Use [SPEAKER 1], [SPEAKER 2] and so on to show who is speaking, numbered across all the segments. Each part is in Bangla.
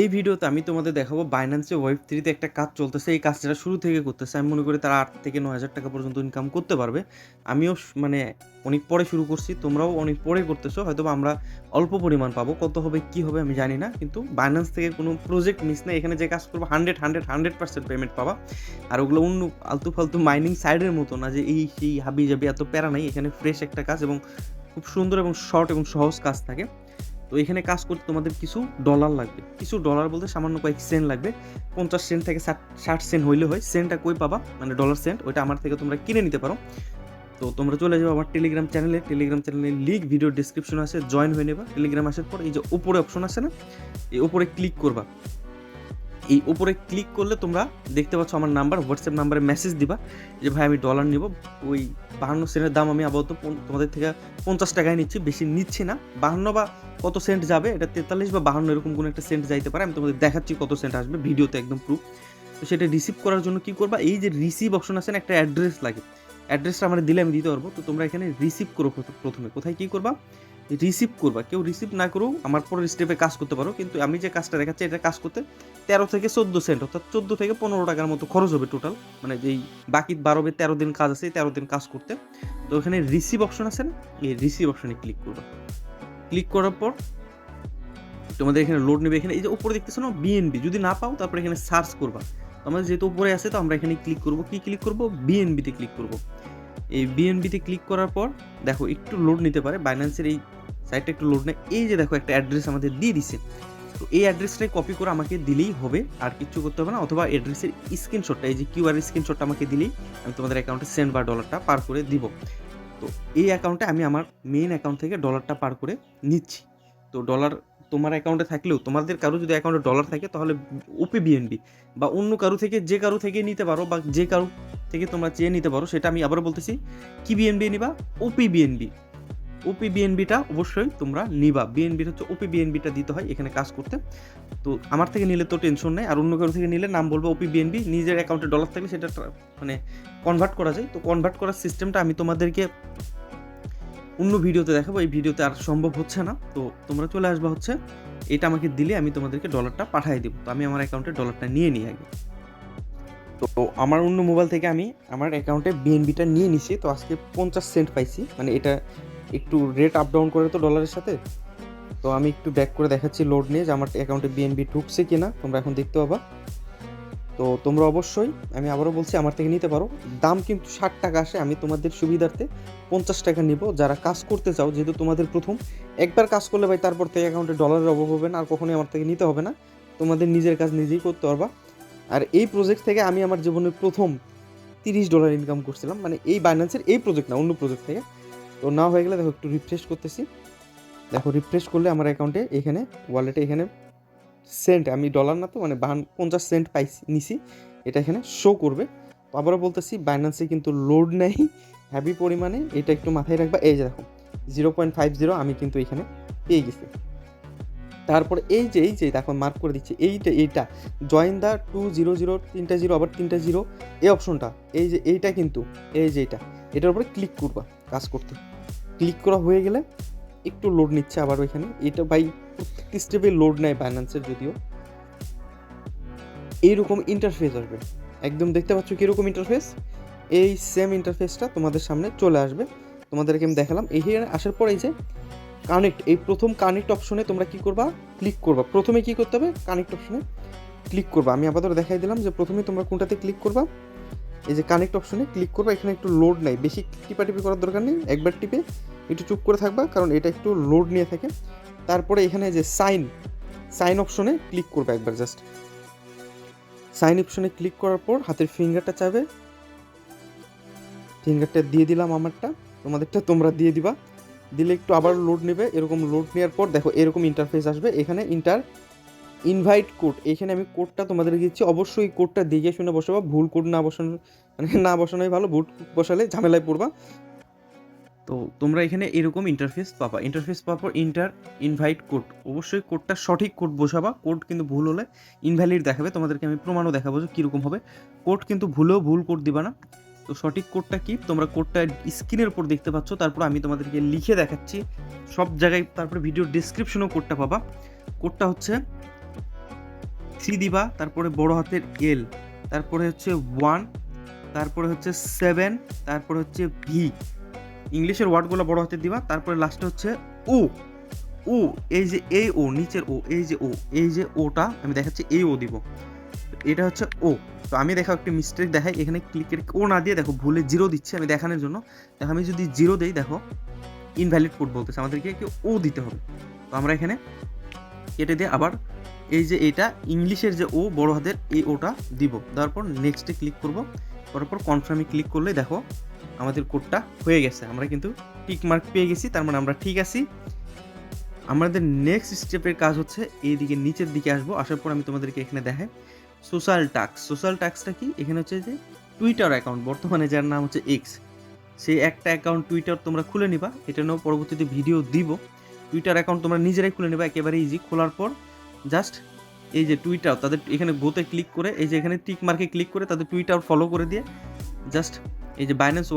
[SPEAKER 1] এই ভিডিওতে আমি তোমাদের দেখাবো বাইন্যান্সে ওয়েব থ্রিতে একটা কাজ চলতেছে। এই কাজটা শুরু থেকে করতেছে। আমি মনে করি তারা আট থেকে নয় হাজার টাকা পর্যন্ত ইনকাম করতে পারবে। আমিও মানে অনেক পরে শুরু করছি। তোমরাও অনেক পরে করতেছো। হয়তো আমরা অল্প পরিমাণ পাবো। কত হবে, কি হবে আমি জানি না। কিন্তু বাইন্যান্স থেকে কোনো প্রজেক্ট মিস নেই। এখানে যে কাজ করব hundred hundred hundred percent payment পাবা। আর ওগুলো অন্য আলতু ফালতু মাইনিং সাইডের মতো না যে এই, সেই হাবি জাবি এত প্যারা নাই। এখানে ফ্রেশ একটা কাজ এবং খুব সুন্দর এবং শর্ট এবং সহজ কাজ থাকে। তো এখানে কাজ করতে তোমাদের কিছু ডলার লাগবে। কিছু ডলার বলতে সামান্য কয়েক সেন্ট লাগবে। পঞ্চাশ সেন্ট থেকে ষাট ষাট সেন্ট হইলে হয়। সেন্টটা কই পাবা? মানে ডলার সেন্ট ওইটা আমার থেকে তোমরা কিনে নিতে পারো। তো তোমরা চলে যাব আমার টেলিগ্রাম চ্যানেলে টেলিগ্রাম চ্যানেলে লিঙ্ক ভিডিও ডিসক্রিপশন আছে। জয়েন হয়ে নেবা। টেলিগ্রাম আসার পর এই যে উপরে অপশন আছে না, এই উপরে ক্লিক করবা। এই উপরে ক্লিক করলে তোমরা দেখতে পাচ্ছ আমার নাম্বার হোয়াটসঅ্যাপ নাম্বারে মেসেজ দিবা যে, ভাই, আমি ডলার নিব। ওই বাহান্ন সেন্টের দাম আমি আপাতত তোমাদের থেকে পঞ্চাশ টাকায় নিচ্ছি, বেশি নিচ্ছি না। বাহান্ন বা কত সেন্ট যাবে, এটা তেতাল্লিশ বা বাহান্ন এরকম কোনো একটা সেন্ট যাইতে পারে, আমি তোমাদের দেখাচ্ছি কত সেন্ট আসবে ভিডিওতে একদম প্রুফ তো সেটা রিসিভ করার জন্য কী করবা, এই যে রিসিভ অপশন আছে না, একটা অ্যাড্রেস লাগে। অ্যাড্রেসটা আমরা দিলে আমি দিতে পারব। তো তোমরা এখানে রিসিভ করো প্রথমে। কোথায় কী করবা? রিসিভ করবা। কেউ রিসিভ না করেও আমার পরের স্টেপে কাজ করতে পারো, কিন্তু আমি যে কাজটা দেখাচ্ছি, এটা কাজ করতে তেরো থেকে চোদ্দ সেন্ট অর্থাৎ চোদ্দ থেকে পনেরো টাকার মতো খরচ হবে টোটাল মানে যেই বাকি বারো বে তেরো দিন কাজ আছে, তেরো দিন কাজ করতে। তো এখানে রিসিভ অপশন আছে না? এই রিসিভ অপশনে ক্লিক করবা। ক্লিক করার পর তোমাদের এখানে লোড নেবে। এখানে এই যে উপরে দেখতেছো না বিএনবি যদি না পাও, তারপরে এখানে সার্চ করবা। আমাদের যেহেতু উপরে আছে, তো আমরা এখানে ক্লিক করব। কি ক্লিক করব? বিএনবিতে ক্লিক করব। এই বিএনবিতে ক্লিক করার পর, দেখো, একটু লোড নিতে পারে। বাইন্যান্সের এই সাইটটা একটু লোড নেয়। এই যে দেখো, একটা অ্যাড্রেস আমাদের দিয়ে দিছে। তো এই অ্যাড্রেসটাই কপি করে আমাকে দিলেই হবে। আর কিছু করতে হবে না, অথবা অ্যাড্রেসের স্ক্রিনশটটা এই যে কিউআর স্ক্রিনশটটা আমাকে দিলেই আমি তোমাদের অ্যাকাউন্টে সেন্ড বা ডলারটা পার করে দিব। তো এই অ্যাকাউন্টে আমি আমার মেইন অ্যাকাউন্ট থেকে ডলারটা পার করে নিচ্ছি। তো ডলার তোমার অ্যাকাউন্টে থাকলেও, তোমাদের কারও যদি অ্যাকাউন্টে ডলার থাকে, তাহলে ওপি বিএনবি বা অন্য কারও থেকে, যে কারও থেকে নিতে পারো বা যে কারও থেকে তোমরা চেয়ে নিতে পারো, সেটা আমি আবার বলতেছি। কি বিএনবি নিবা? ওপি বিএনবি ওপি বিএনবিটা অবশ্যই তোমরা নিবা। বিএনবির হচ্ছে ওপি বিএনবিটা দিতে হয় এখানে কাজ করতে। তো আমার থেকে নিলে তো টেনশন নেই, আর অন্য কারও থেকে নিলে নাম বলব ওপি বিএনবি নিজের অ্যাকাউন্টে ডলার থাকলে সেটা মানে কনভার্ট করা যায়। তো কনভার্ট করার সিস্টেমটা আমি তোমাদেরকে অন্য ভিডিওতে দেখাবো। এই ভিডিওতে আর সম্ভব হচ্ছে না। তো তোমরা চলে আসবা হচ্ছে, এটা আমাকে দিলে আমি তোমাদেরকে ডলারটা পাঠিয়ে দেবো। তো আমি আমার অ্যাকাউন্টে ডলারটা নিয়ে নিই আগে। তো আমার অন্য মোবাইল থেকে আমি আমার অ্যাকাউন্টে বিএনবিটা নিয়ে নিছি। তো আজকে পঞ্চাশ সেন্ট পাইছি। মানে এটা একটু রেট আপ ডাউন করে তো ডলারের সাথে? তো আমি একটু ব্যাক করে দেখাচ্ছি লোড নিয়ে যে আমার অ্যাকাউন্টে বিএনবি ঢুকছে কি না তোমরা এখন দেখতে পাবা। তো তোমরা অবশ্যই, আমি আবারও বলছি, আমার থেকে নিতে পারো। দাম কিন্তু ষাট টাকা আসে, আমি তোমাদের সুবিধার্থে পঞ্চাশ টাকা নিব। যারা কাজ করতে চাও, যেহেতু তোমাদের প্রথম, একবার কাজ করলে ভাই তারপর থেকে অ্যাকাউন্টে ডলারের অভাব হবে না, আর কখনোই আমার থেকে নিতে হবে না। তোমাদের নিজের কাজ নিজেই করতে পারবা। আর এই প্রজেক্ট থেকে আমি আমার জীবনের প্রথম তিরিশ ডলার ইনকাম করছিলাম। মানে এই বাইন্যান্সের এই প্রজেক্ট না, অন্য প্রজেক্ট থেকে। তো না হয়ে গেলে দেখো একটু রিফ্রেশ করতেছি। দেখো রিফ্রেশ করলে আমার অ্যাকাউন্টে এখানে ওয়ালেটে এখানে সেন্ট আমি ডলার না তো মানে বাহান, পঞ্চাশ সেন্ট পাইছি, নিছি। এটা এখানে শো করবে। তো আবারও বলতেছি বাইন্যান্সে কিন্তু লোড নেই হ্যাভি পরিমাণে। এটা একটু মাথায় রাখবা। এই যে দেখো জিরো পয়েন্ট ফাইভ জিরো আমি কিন্তু এখানে পেয়ে গেছি। তারপর এই যে এই যে, দেখো মার্ক করে দিচ্ছি। এইটা এইটা join the two zero zero তিনটা জিরো আবার তিনটা জিরো এই অপশনটা এই যে, এইটা কিন্তু, এই যে, এইটা। এটার উপরে ক্লিক করবা, কাজ করতে। ক্লিক করা হয়ে গেলে একটু লোড নিচ্ছে আবার ওইখানে। এটা বাই প্রত্যেকটি স্টেপে লোড নেয় বাইন্যান্সের যদিও। এইরকম ইন্টারফেস আসবে। একদম দেখতে পাচ্ছ কীরকম ইন্টারফেস এই সেম ইন্টারফেসটা তোমাদের সামনে চলে আসবে। তোমাদেরকে আমি দেখালাম। এই আসার পর এই যে কানেক্ট এই প্রথম কানেক্ট অপশনে তোমরা কি করবা? ক্লিক করবা। প্রথমে কি করতে হবে? কানেক্ট অপশনে ক্লিক করবা। আমি আপাতত দেখাই দিলাম যে প্রথমে তোমরা কোনটাতে ক্লিক করবা? এই যে কানেক্ট অপশনে ক্লিক করবা, এখানে একটু লোড নাই। বেশি টিপাটিপি করার দরকার নেই, একবার টিপে একটু চুপ করে থাকবা, কারণ এটা একটু লোড নিয়ে থাকে। তারপরে এখানে যে সাইন সাইন অপশনে ক্লিক করবে একবার জাস্ট সাইন অপশনে ক্লিক করার পর হাতের ফিঙ্গারটা চাবে। ফিঙ্গারটা দিয়ে দিলাম আমারটা, তোমাদেরটা তোমরা দিয়ে দিবা। দিলে একটু আবার লোড নেবে। এরকম লোড নেওয়ার পর দেখো এরকম ইন্টারফেস আসবে। এখানে ইন্টার ইনভাইট কোড এখানে আমি কোডটা তোমাদের দিচ্ছি অবশ্যই কোডটা দেখে শুনে বসাবা ভুল কোড না বসানো মানে না বসানোই ভালো, ভুল বসালে ঝামেলায় পড়বা। তো তোমরা এখানে এরকম ইন্টারফেস পাবা। ইন্টারফেস পাওয়ার পর ইন্টার ইনভাইট কোড অবশ্যই কোডটা সঠিক কোড বসাবা। কোড কিন্তু ভুল হলে ইনভ্যালিড দেখাবে। তোমাদেরকে আমি প্রমাণও দেখাবো যে কীরকম হবে। কোড কিন্তু ভুলেও ভুল কোড দিবা না। তো সঠিক কোডটা কি? তোমরা কোডটা স্ক্রিনের উপর দেখতে পাচ্ছ। তারপর আমি তোমাদেরকে লিখে দেখাচ্ছি। সব জায়গায় তারপরে ভিডিও ডিসক্রিপশনেও কোডটা পাবা। কোডটা হচ্ছে থ্রি দিবা, তারপরে বড় হাতের এল তারপরে হচ্ছে ওয়ান তারপরে হচ্ছে সেভেন তারপরে হচ্ছে ভি ইংলিশের ওয়ার্ডগুলো বড় হাতের দিবা, তারপরে লাস্টে হচ্ছে ও ও এই যে এই ও নিচের ও এই যে ও এই যে ওটা আমি দেখাচ্ছি এই ও দিব। এটা হচ্ছে ও তো আমি দেখো একটি মিস্টেক দেখাই, এখানে ক্লিকের ও না দিয়ে দেখো ভুলে জিরো দিচ্ছে আমি দেখানোর জন্য। দেখো আমি যদি জিরো দেই, দেখো ইনভ্যালিড কোড বলতেছে, আমাদেরকে ও দিতে হবে। তো আমরা এখানে কেটে দিয়ে আবার এই যে এটা, ইংলিশের যে ও, বড় হাতের এই ওটা দিব। দেওয়ার পর নেক্সটে ক্লিক করব। করার পর কনফার্মে ক্লিক করলে দেখো, আমাদের কোডটা হয়ে গেছে। আমরা কিন্তু টিক মার্ক পেয়ে গেছি, তার মানে আমরা ঠিক আছি। আমাদের নেক্সট স্টেপের কাজ হচ্ছে এইদিকে, নিচের দিকে আসব। আসার পর আমি তোমাদেরকে এখানে দেখাই। সোশ্যাল টাক্স সোশ্যাল টাক্সটা কি? এখানে হচ্ছে যে টুইটার অ্যাকাউন্ট বর্তমানে যার নাম হচ্ছে এক্স সেই একটা অ্যাকাউন্ট টুইটার তোমরা খুলে নিবা। এটা নিয়েও পরবর্তীতে ভিডিও দিব। টুইটার অ্যাকাউন্ট তোমরা নিজেরাই খুলে নিবা, একেবারে ইজি খোলার পর জাস্ট এই যে টুইটার তাদের এখানে গোতে ক্লিক করে, এই যে এখানে টিক মার্কে ক্লিক করে তাদের টুইটার ফলো করে দিয়ে জাস্ট এই যে বাইন্যান্স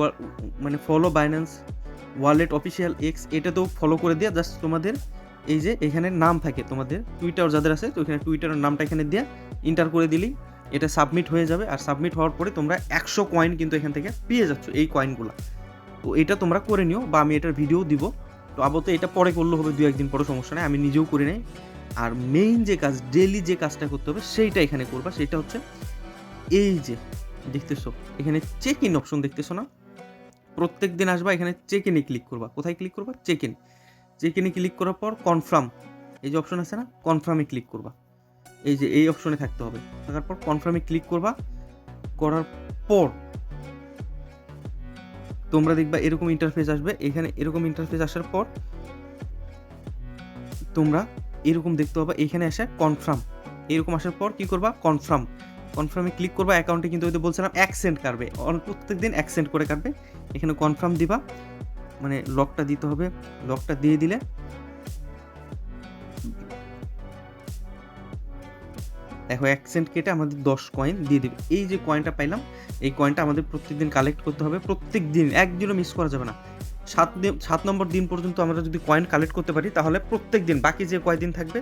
[SPEAKER 1] মানে follow Binance wallet official X এটাতেও ফলো করে দিয়ে জাস্ট তোমাদের এই যে এখানে নাম থাকে তোমাদের, টুইটার যাদের আছে, তো এখানে টুইটারের নামটা এখানে দিয়ে ইন্টার করে দিলেই এটা সাবমিট হয়ে যাবে। আর সাবমিট হওয়ার পরে তোমরা একশো কয়েন কিন্তু এখান থেকে পেয়ে যাচ্ছ এই কয়েনগুলো তো এটা তোমরা করে নিও বা আমি এটার ভিডিও দিব। তো আপাতত এটা পরে করলে হবে দু একদিন পরে সমস্যা নেই, আমি নিজেও করে নেই। আর মেইন যে কাজ ডেলি যে কাজটা করতে হবে, সেইটা এখানে করবা। সেটা হচ্ছে এই যে, দেখতেছো, এখানে চেক ইন অপশন দেখতেছো না? প্রত্যেক দিন আসবা, এখানে চেক ইনে ক্লিক করবা। কোথায় ক্লিক করবা? চেক ইন চেক ইনে ক্লিক করার পর কনফার্ম এই যে অপশন আছে না? কনফার্মে ক্লিক করবা। এই যে, এই অপশনে থাকতে হবে। থাকার পর কনফার্মে ক্লিক করবা। করার পর তোমরা দেখবা এরকম ইন্টারফেস আসবে। এখানে এরকম ইন্টারফেস আসার পর তোমরা এরকম দেখতে পাবা, এখানে আসে কনফার্ম এরকম আসার পর কি করবা? কনফার্ম কনফার্মে ক্লিক করবা অ্যাকাউন্টে কিন্তু ওই বলছিলাম অ্যাকসেন্ট কাটবে। প্রত্যেক দিন অ্যাকসেন্ট করে কাটবে। এখানে কনফার্ম দিবা মানে লকটা দিতে হবে। লকটা দিয়ে দিলে দেখো অ্যাকসেন্ট কেটে আমাদের দশ কয়েন দিয়ে দেবে। এই যে কয়েনটা পাইলাম, এই কয়েনটা আমাদের প্রত্যেকদিন কালেক্ট করতে হবে। প্রত্যেক দিন একদিনও মিস করা যাবে না। সাত দিন, সাত নম্বর দিন পর্যন্ত আমরা যদি কয়েন কালেক্ট করতে পারি, তাহলে প্রত্যেক দিন, বাকি যে কয়দিন থাকবে,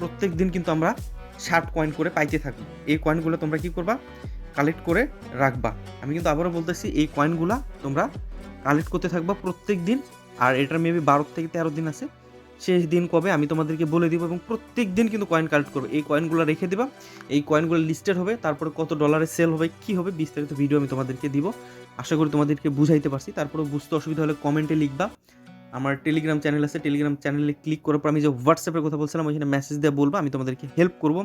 [SPEAKER 1] প্রত্যেক দিন কিন্তু আমরা ষাট কয়েন করে পাইতে থাকব। এই কয়েনগুলো তোমরা কি করবা? কালেক্ট করে রাখবা। আমি কিন্তু আবারও বলতেছি, এই কয়েনগুলো তোমরা কালেক্ট করতে থাকবা প্রত্যেক দিন, আর এটার মেবি বারো থেকে তেরো দিন আছে। শেষ দিন কবে আমি তোমাদেরকে বলে দিব এবং প্রত্যেক দিন কিন্তু কয়েন কালেক্ট করবে। এই কয়েনগুলো রেখে দিবা, এই কয়েনগুলো লিস্টেড হবে, তারপরে কত ডলারে সেল হবে, কি হবে, বিস্তারিত ভিডিও আমি তোমাদেরকে দিব। আশা করি তোমাদেরকে বুঝাইতে পারছি। তারপরে বুঝতে অসুবিধা হলে কমেন্টে লিখবা। আমার টেলিগ্রাম চ্যানেল আছে টেলিগ্রাম চ্যানেলে ক্লিক করার পর আমি যে হোয়াটসঅ্যাপের কথা বলছিলাম, ওইখানে মেসেজ দিয়ে বলব, আমি তোমাদেরকে হেল্প করব।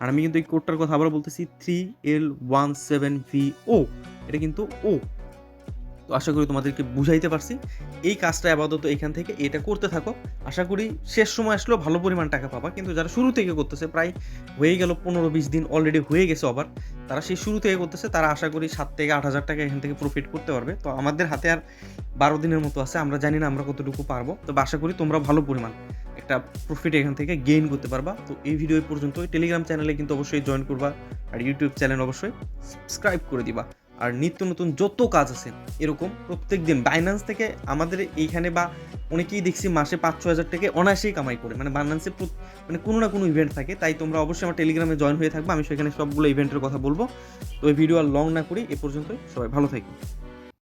[SPEAKER 1] আর আমি কিন্তু এই কোডটার কথা আবার বলতেছি three L one seven V O এটা কিন্তু ও তো আশা করি তোমাদেরকে বুঝাইতে পারছি। এই কাজটা আপাতত এখান থেকে এটা করতে থাকো। আশা করি শেষ সময় আসলেও ভালো পরিমাণ টাকা পাবা। কিন্তু যারা শুরু থেকে করতেছে, প্রায় হয়ে গেল পনেরো বিশ দিন অলরেডি হয়ে গেছে আবার তারা সেই শুরু থেকে করতেছে, তারা আশা করি সাত থেকে আট হাজার টাকা এখান থেকে প্রফিট করতে পারবে। তো আমাদের হাতে আর বারো দিনের মতো আছে, আমরা জানি না আমরা কতটুকু পারব। তো আশা করি তোমরা ভালো পরিমাণ একটা প্রফিট এখান থেকে গেইন করতে পারবা। তো এই ভিডিও পর্যন্ত টেলিগ্রাম চ্যানেলে কিন্তু অবশ্যই জয়েন করবা। আর ইউটিউব চ্যানেল অবশ্যই সাবস্ক্রাইব করে দিবা। আর নিত্য নতুন যত কাজ আছে, এরকম প্রত্যেক দিন বাইন্যান্স থেকে আমাদের এইখানে বা অনেকেই দেখছি মাসে পাঁচ ছ হাজার টাকা অনায়াসেই কামাই করে। মানে বাইন্যান্সে মানে কোনো না কোনো ইভেন্ট থাকে, তাই তোমরা অবশ্যই আমার টেলিগ্রামে জয়েন হয়ে থাকব, আমি সেখানে সবগুলো ইভেন্টের কথা বলব। তো এই ভিডিও আর লং না করি, এ পর্যন্তই, সবাই ভালো থাকি